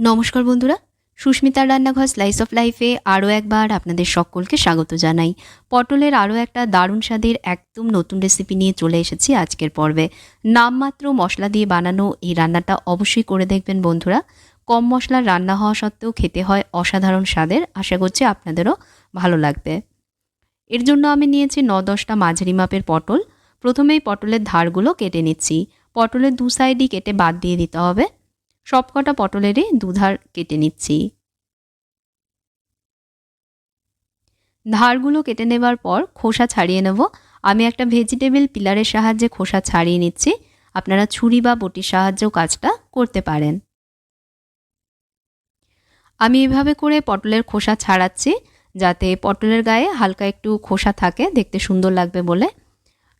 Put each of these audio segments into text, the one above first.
নমস্কার বন্ধুরা, সুস্মিতার রান্নাঘর স্লাইস অফ লাইফে আরও একবার আপনাদের সকলকে স্বাগত জানাই। পটলের আরও একটা দারুণ স্বাদের একদম নতুন রেসিপি নিয়ে চলে এসেছি আজকের পর্বে। নামমাত্র মশলা দিয়ে বানানো এই রান্নাটা অবশ্যই করে দেখবেন বন্ধুরা। কম মশলার রান্না হওয়া সত্ত্বেও খেতে হয় অসাধারণ স্বাদের, আশা করছি আপনাদেরও ভালো লাগবে। এর জন্য আমি নিয়েছি ন দশটা মাঝারি মাপের পটল। প্রথমেই পটলের ধারগুলো কেটে নিচ্ছি। পটলের দু সাইডই কেটে বাদ দিয়ে দিতে হবে। সবকটা পটলেরই দুধার কেটে নিচ্ছি। ধারগুলো কেটে নেবার পর খোসা ছাড়িয়ে নেব। আমি একটা ভেজিটেবল পিলারের সাহায্যে খোসা ছাড়িয়ে নিচ্ছি। আপনারা ছুরি বা বটির সাহায্যেও কাজটা করতে পারেন। আমি এভাবে করে পটলের খোসা ছাড়াচ্ছি যাতে পটলের গায়ে হালকা একটু খোসা থাকে, দেখতে সুন্দর লাগবে বলে।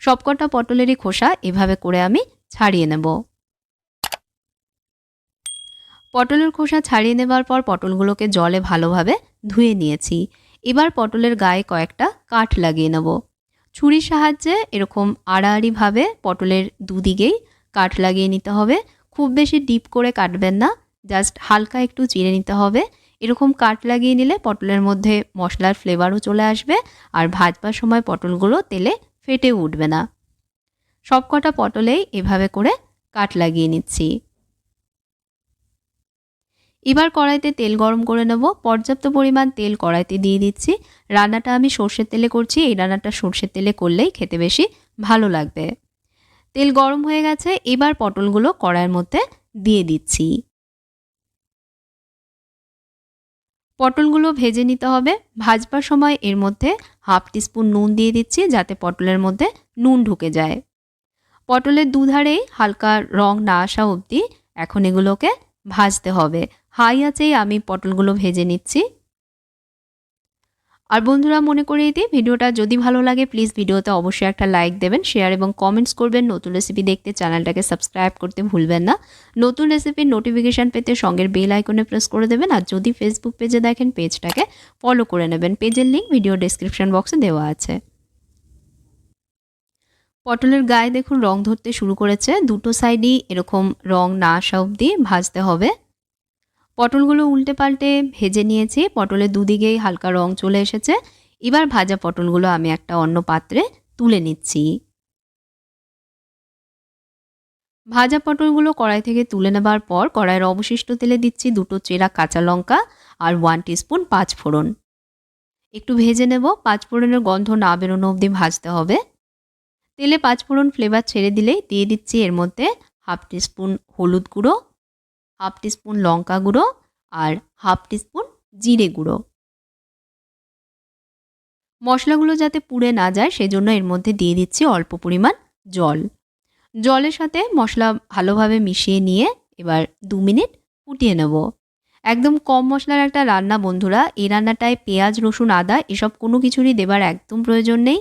সবকটা পটলেরই খোসা এভাবে করে আমি ছাড়িয়ে নেব। পটলের খোসা ছাড়িয়ে নেবার পর পটলগুলোকে জলে ভালোভাবে ধুয়ে নিয়েছি। এবার পটলের গায়ে কয়েকটা কাঠ লাগিয়ে নেব। ছুরির সাহায্যে এরকম আড়াআড়িভাবে পটলের দুদিকেই কাঠ লাগিয়ে নিতে হবে। খুব বেশি ডিপ করে কাটবেন না, জাস্ট হালকা একটু চিড়ে নিতে হবে। এরকম কাঠ লাগিয়ে নিলে পটলের মধ্যে মশলার ফ্লেভারও চলে আসবে আর ভাজবার সময় পটলগুলো তেলে ফেটে উঠবে না। সবকটা পটলেই এভাবে করে কাঠ লাগিয়ে নিচ্ছি। এবার কড়াইতে তেল গরম করে নেব। পর্যাপ্ত পরিমাণ তেল কড়াইতে দিয়ে দিচ্ছি। রান্নাটা আমি সর্ষের তেলে করছি। এই রান্নাটা সর্ষের তেলে করলেই খেতে বেশি ভালো লাগবে। তেল গরম হয়ে গেছে। এবার পটলগুলো কড়াইয়ের মধ্যে দিয়ে দিচ্ছি। পটলগুলো ভেজে নিতে হবে। ভাজবার সময় এর মধ্যে হাফ টিস্পুন নুন দিয়ে দিচ্ছি যাতে পটলের মধ্যে নুন ঢুকে যায়। পটলের দুধারেই হালকা রং না আসা অবধি এখন এগুলোকে ভাজতে হবে। হাই আছেই আমি পটলগুলো ভেজে নিচ্ছি। আর বন্ধুরা, মনে করিয়ে দিই, ভিডিওটা যদি ভালো লাগে প্লিজ ভিডিওতে অবশ্যই একটা লাইক দেবেন শেয়ার এবং কমেন্টস করবেন। নতুন রেসিপি দেখতে চ্যানেলটাকে সাবস্ক্রাইব করতে ভুলবেন না। নতুন রেসিপির নোটিফিকেশান পেতে সঙ্গের বেল আইকনে প্রেস করে দেবেন, আর যদি ফেসবুক পেজে দেখেন পেজটাকে ফলো করে নেবেন। পেজের লিঙ্ক ভিডিও ডেসক্রিপশন বক্সে দেওয়া আছে। পটলের গায়ে দেখুন, রং ধরতে শুরু করেছে। দুটো সাইডই এরকম রং না আসা অবধি ভাজতে হবে। পটলগুলো উল্টে পাল্টে ভেজে নিয়েছি। পটলের দুদিকেই হালকা রং চলে এসেছে। এবার ভাজা পটলগুলো আমি একটা অন্য পাত্রে তুলে নিচ্ছি। ভাজা পটলগুলো কড়াই থেকে তুলে নেবার পর কড়াইয়ের অবশিষ্ট তেলে দিচ্ছি দুটো চেরা কাঁচা লঙ্কা আর ওয়ান টিস্পুন পাঁচ ফোড়ন। একটু ভেজে নেব। পাঁচ ফোড়নের গন্ধ না বেরোনো অবধি ভাজতে হবে। তেলে পাঁচ ফোড়ন ফ্লেভার ছেড়ে দিলেই দিয়ে দিচ্ছি এর মধ্যে হাফ টিস্পুন হলুদ গুঁড়ো হাফ টিস্পুন লঙ্কা গুঁড়ো আর হাফ টিস্পুন জিরে গুঁড়ো। মশলাগুলো যাতে পুড়ে না যায় সেজন্য এর মধ্যে দিয়ে দিচ্ছি অল্প পরিমাণ জল। জলের সাথে মশলা ভালোভাবে মিশিয়ে নিয়ে এবার দু মিনিট ফুটিয়ে নেব। একদম কম মশলার একটা রান্না বন্ধুরা, এই রান্নাটায় পেঁয়াজ, রসুন, আদা এসব কোনো কিছুরই দেবার একদম প্রয়োজন নেই।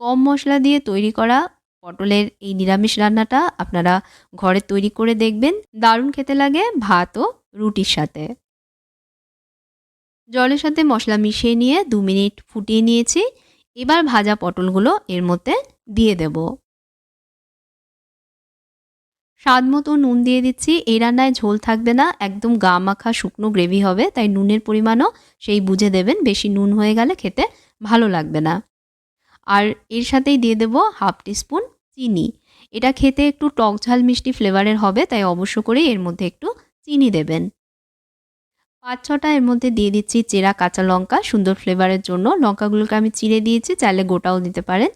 কম মশলা দিয়ে তৈরি করা পটলের এই নিরামিষ রান্নাটা আপনারা ঘরে তৈরি করে দেখবেন। দারুণ খেতে লাগে ভাত ও রুটির সাথে। জলের সাথে মশলা মিশিয়ে নিয়ে দু মিনিট ফুটিয়ে নিয়েছি। এবার ভাজা পটলগুলো এর মধ্যে দিয়ে দেব। স্বাদ মতো নুন দিয়ে দিচ্ছি। এই রান্নায় ঝোল থাকবে না, একদম গা মাখা শুকনো গ্রেভি হবে, তাই নুনের পরিমাণও সেই বুঝে দেবেন। বেশি নুন হয়ে গেলে খেতে ভালো লাগবে না। আর এর সাথেই দিয়ে দেব হাফ টিস্পুন চিনি। এটা খেতে একটু টক ঝাল মিষ্টি ফ্লেভারের হবে, তাই অবশ্য করেই এর মধ্যে একটু চিনি দেবেন। পাঁচ ছটা এর মধ্যে দিয়ে দিচ্ছি চেরা কাঁচা লঙ্কা, সুন্দর ফ্লেভারের জন্য। লঙ্কাগুলোকে আমি চিড়ে দিয়েছি, চাইলে গোটাও দিতে পারেন।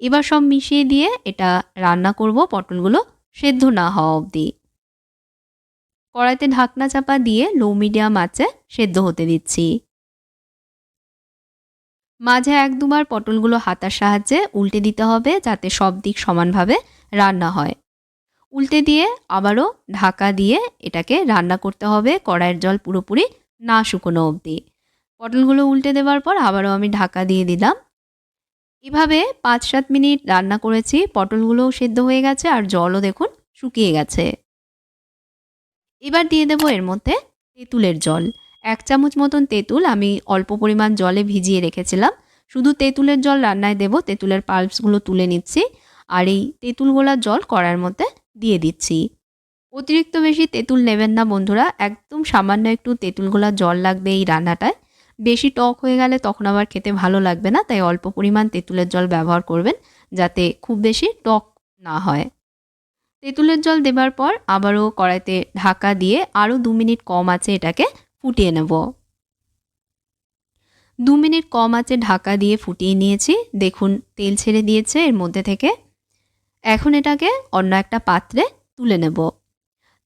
এবার সব মিশিয়ে দিয়ে এটা রান্না করব, পটলগুলো সেদ্ধ না হওয়া অবধি। কড়াইতে ঢাকনা চাপা দিয়ে লো মিডিয়াম আঁচে সেদ্ধ হতে দিচ্ছি। মাঝে এক দুবার পটলগুলো হাতার সাহায্যে উল্টে দিতে হবে যাতে সব দিক সমানভাবে রান্না হয়। উল্টে দিয়ে আবারও ঢাকা দিয়ে এটাকে রান্না করতে হবে কড়াইয়ের জল পুরোপুরি না শুকনো অবধি। পটলগুলো উল্টে দেওয়ার পর আবারও আমি ঢাকা দিয়ে দিলাম। এভাবে পাঁচ সাত মিনিট রান্না করেছি, পটলগুলোও সেদ্ধ হয়ে গেছে আর জলও দেখুন শুকিয়ে গেছে। এবার দিয়ে দেবো এর মধ্যে তেঁতুলের জল। এক চামচ মতন তেঁতুল আমি অল্প পরিমাণ জলে ভিজিয়ে রেখেছিলাম। শুধু তেঁতুলের জল রান্নায় দেব, তেঁতুলের পাল্পসগুলো তুলে নিচ্ছি আর এই তেঁতুল গোলার জল কড়ার মধ্যে দিয়ে দিচ্ছি। অতিরিক্ত বেশি তেঁতুল নেবেন না বন্ধুরা, একদম সামান্য একটু তেঁতুল তেঁতুলগুলা জল লাগবে এই রান্নাটায়। বেশি টক হয়ে গেলে তখন আবার খেতে ভালো লাগবে না, তাই অল্প পরিমাণ তেঁতুলের জল ব্যবহার করবেন যাতে খুব বেশি টক না হয়। তেঁতুলের জল দেবার পর আবারও কড়াইতে ঢাকা দিয়ে আরও দু মিনিট কম আছে এটাকে ফুটিয়ে নেব। দু মিনিট কম আছে ঢাকা দিয়ে ফুটিয়ে নিয়েছি। দেখুন, তেল ছেড়ে দিয়েছে এর মধ্যে থেকে। এখন এটাকে অন্য একটা পাত্রে তুলে নেব।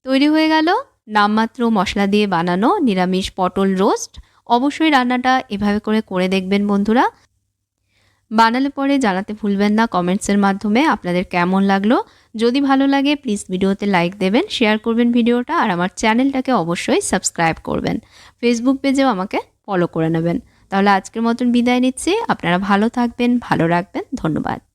তৈরি হয়ে গেল নামমাত্র মশলা দিয়ে বানানো নিরামিষ পটল রোস্ট। অবশ্যই রান্নাটা এভাবে করে করে দেখবেন বন্ধুরা। বানালে পরে জানাতে ভুলবেন না কমেন্টসের মাধ্যমে আপনাদের কেমন লাগল? যদি ভালো লাগে প্লিজ ভিডিওতে লাইক দেবেন শেয়ার করবেন ভিডিওটা, আর আমার চ্যানেলটাকে অবশ্যই সাবস্ক্রাইব করবেন। ফেসবুক পেজেও আমাকে ফলো করে নেবেন। তাহলে আজকের মতন বিদায় নিচ্ছি। আপনারা ভালো থাকবেন, ভালো রাখবেন। ধন্যবাদ।